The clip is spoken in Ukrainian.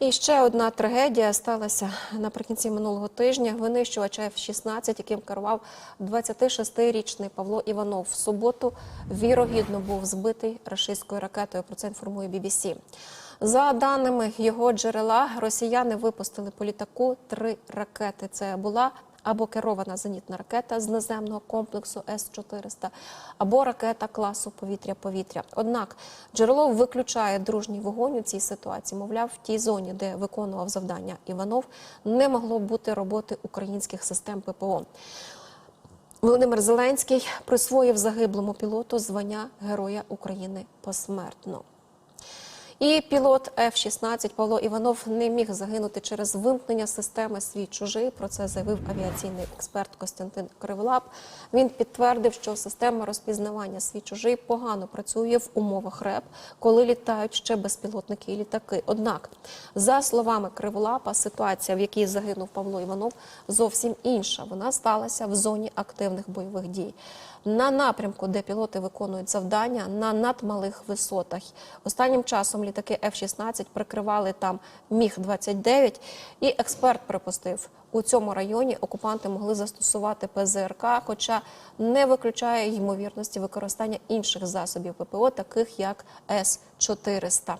І ще одна трагедія сталася наприкінці минулого тижня. Винищувач F-16, яким керував 26-річний Павло Іванов. В суботу вірогідно був збитий рашистською ракетою. Про це інформує BBC. За даними його джерела, росіяни випустили по літаку три ракети. Це була або керована зенітна ракета з наземного комплексу С-400, або ракета класу повітря-повітря. Однак джерело виключає дружній вогонь у цій ситуації. Мовляв, в тій зоні, де виконував завдання Іванов, не могло бути роботи українських систем ППО. Володимир Зеленський присвоїв загиблому пілоту звання Героя України посмертно. І пілот F-16 Павло Іванов не міг загинути через вимкнення системи свій чужий. Про це заявив авіаційний експерт Костянтин Криволап. Він підтвердив, що система розпізнавання свій чужий погано працює в умовах РЕП, коли літають ще безпілотники і літаки. Однак, за словами Криволапа, ситуація, в якій загинув Павло Іванов, зовсім інша. Вона сталася в зоні активних бойових дій. На напрямку, де пілоти виконують завдання на надмалих висотах. Останнім часом літаки F-16 прикривали там Міг-29, і експерт припустив, у цьому районі окупанти могли застосувати ПЗРК, хоча не виключає ймовірності використання інших засобів ППО, таких як С-400.